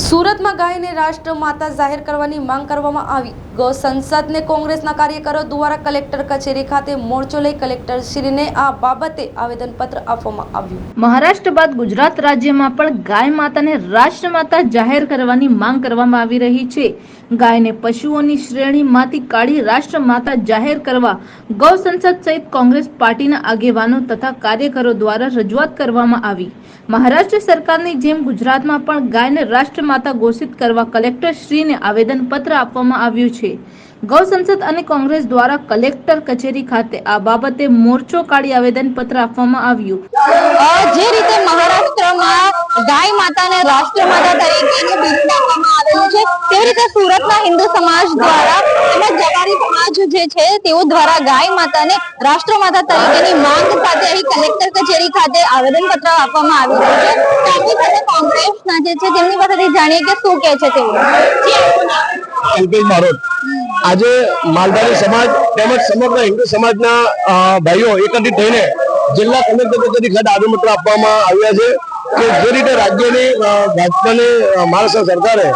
સુરતમાં ગાયને રાષ્ટ્રમાતા જાહેર કરવાની માંગ કરવામાં આવી. ગૌ સંસદને કોંગ્રેસના કાર્યકરો દ્વારા કલેક્ટર કચેરી ખાતે મોરચો લઈ કલેક્ટરશ્રીને આ બાબતે આવેદનપત્ર આપવામાં આવ્યું. મહારાષ્ટ્ર બાદ ગુજરાત રાજ્યમાં પણ ગાય માતાને રાષ્ટ્રમાતા જાહેર કરવાની માંગ કરવામાં આવી રહી છે. ગાયને પશુઓની શ્રેણીમાંથી કાઢી રાષ્ટ્રમાતા જાહેર કરવા, ગૌ સંસદ સહિત કોંગ્રેસ પાર્ટીના આગેવાનો તથા કાર્યકરો દ્વારા રજૂઆત કરવામાં આવી. મહારાષ્ટ્ર સરકારની જેમ ગુજરાતમાં પણ ગાયને રાષ્ટ્રમાતા ઘોષિત કરવા કલેક્ટર શ્રીને આવેદનપત્ર આપવામાં આવ્યું છે. ગૌ સંસદ અને કોંગ્રેસ દ્વારા કલેક્ટર કચેરી ખાતે આ બાબતે મોરચો કાઢી આવેદનપત્ર આપવામાં આવ્યું. જે રીતે મહારાષ્ટ્રમાં ગાય માતાને રાષ્ટ્ર માતા તરીકેનું બિરુદ આપવામાં આવેલું છે તેવી રીતે સુરતના હિન્દુ સમાજ દ્વારા તેમજ જવારી સમાજ જે છે તેઓ દ્વારા ગાય માતાને રાષ્ટ્ર માતા તરીકેની માંગ સાથે અહીં કલેક્ટર કચેરી ખાતે આવેદનપત્ર આપવામાં આવી છે. તો આપણી કોંગ્રેસના જે છે તેમની પાસેથી જાણીએ કે શું કહે છે તેઓ. બારોટ આજે માલધારી સમાજ તેમજ સમગ્ર હિન્દુ સમાજના ના ભાઈઓ એકત્રિત થઈને જિલ્લા કલેક્ટર કચેરી ખાતે આવેદનપત્ર આપવામાં આવ્યા છે. કે જે રીતે રાજ્યની ભાજપાની મહારાષ્ટ્ર સરકારે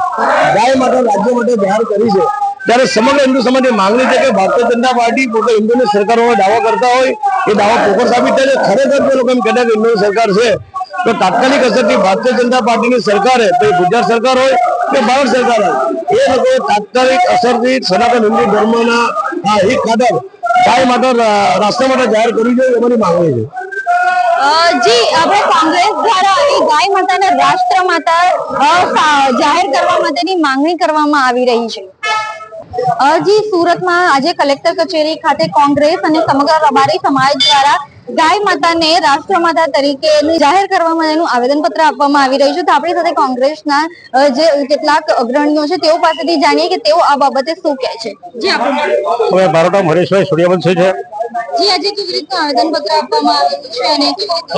ગાય માટે રાજ્ય માટે જાહેર કરી છે, ત્યારે સમગ્ર હિન્દુ સમાજની માંગણી છે કે ભારતીય જનતા પાર્ટી પોતે હિન્દુની સરકાર હોવાનો દાવો કરતા હોય, એ દાવો પોકળ સાબિત થાય છે. ખરેખર જે લોકો એમ કહેતા કે હિન્દુની સરકાર છે, તો તાત્કાલિક અસરથી ભારતીય જનતા પાર્ટીની સરકારે, તો ગુજરાત સરકાર હોય કે ભારત સરકાર હોય, એ લોકો તાત્કાલિક અસરથી સનાતન હિન્દુ ધર્મના હિત ખાતર ગાય માટે રાષ્ટ્ર માટે જાહેર કરવી જોઈએ એ અમારી માંગણી છે. જી, આપણે કોંગ્રેસ દ્વારા એ ગાય માતાને રાષ્ટ્ર માતા જાહેર કરવા માટેની માંગણી કરવામાં આવી રહી છે. જી, સુરતમાં આજે કલેક્ટર કચેરી ખાતે કોંગ્રેસ અને સમગ્ર રબારી સમાજ દ્વારા ગાય માતાને રાષ્ટ્રમાતા તરીકે જાહેર કરવા માટેનું આવેદનપત્ર આપવામાં આવી રહ્યું છે. તો આપણી સાથે કોંગ્રેસના જે કેટલાક અગ્રણીઓ છે તેઓ પાસેથી જાણીએ કે તેઓ આ બાબતે શું કહે છે. જી આપણું. હવે મારું નામ હરેશભાઈ સૂર્યવંશી છે. જી આજે કેવી રીતનું આવેદનપત્ર આપવામાં આવ્યું છે અને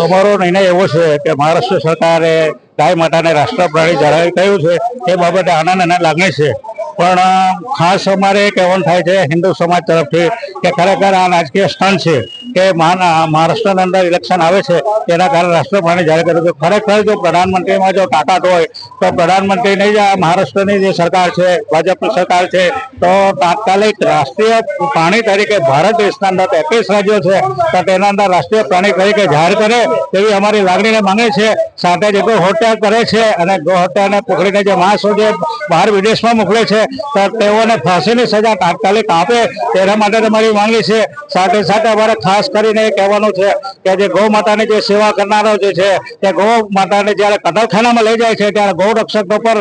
અમારો નિર્ણય એવો છે કે મહારાષ્ટ્ર સરકારે ગાય માતાને રાષ્ટ્ર પ્રાણી જાહેર કર્યું છે. એ બાબતે આનંદ અને લાગણી છે. પણ ખાસ અમારે કહેવાનું થાય છે હિન્દુ સમાજ તરફથી કે ખરેખર આ રાજકીય સ્થાન છે. કે મહા- મહારાષ્ટ્રની અંદર ઇલેક્શન આવે છે તેના કારણે રાષ્ટ્ર પ્રાણી જાહેર કર્યું. છે ખરેખર જો પ્રધાનમંત્રીમાં જો તાકાત હોય, તો પ્રધાનમંત્રીની નહીં મહારાષ્ટ્રની જે સરકાર છે, ભાજપની સરકાર છે, તો તાત્કાલિક રાષ્ટ્રીય પ્રાણી તરીકે ભારત દેશના અંદર તેત્રીસ રાજ્યો છે, તો તેના અંદર રાષ્ટ્રીય પ્રાણી તરીકે જાહેર કરે તેવી અમારી લાગણીને માંગે છે. સાથે જે ગૌહત્યા કરે છે અને ગૌહત્યાને પકડીને જે માણસો જે બહાર વિદેશમાં મોકલે છે, તો તેઓને ફાંસીની સજા તાત્કાલિક આપે, તેના માટે અમારી માંગણી છે. સાથે સાથે અમારે ખાસ કરીને કહેવાનું છે કે જે ગૌ માતાની જે સેવા કરનારો જે છે, તે ગૌ માતાને જ્યારે કતલખાનામાં લઈ જાય છે, ત્યારે ગૌ રક્ષકો પર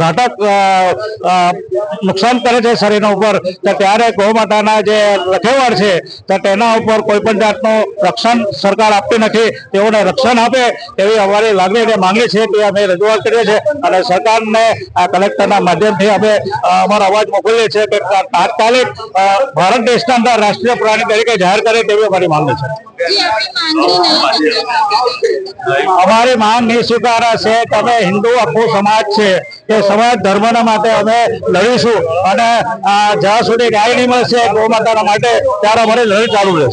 ઘાતક નુકસાન કરે છે શરીરના ઉપર, તો ત્યારે ગૌ માતાના જે રખેવાળ છે, તો તેના ઉપર કોઈ પણ જાતનું રક્ષણ સરકાર આપતી નથી, તેઓને રક્ષણ આપે, તેવી અમારી લાગણી અને માંગણી છે તે અમે રજૂઆત કરીએ છીએ અને સરકારને આ કલેક્ટરના માધ્યમથી અમે અમારો અવાજ મોકલીએ છીએ કે તાત્કાલિક ભારત દેશના અંદર રાષ્ટ્રીય પ્રાણી તરીકે જાહેર કરે તેવી અમારી માંગણી છે. અમારી માંગ નહીં સ્વીકારાશે કે અમે હિન્દુ, આખો સમાજ છે. તે સમાજ ધર્મના માટે અમે લડીશું. અને જ્યાં સુધી ન્યાય નહીં મળશે ગૌ માતાના માટે ત્યારે અમારી લડાઈ ચાલુ રહેશે.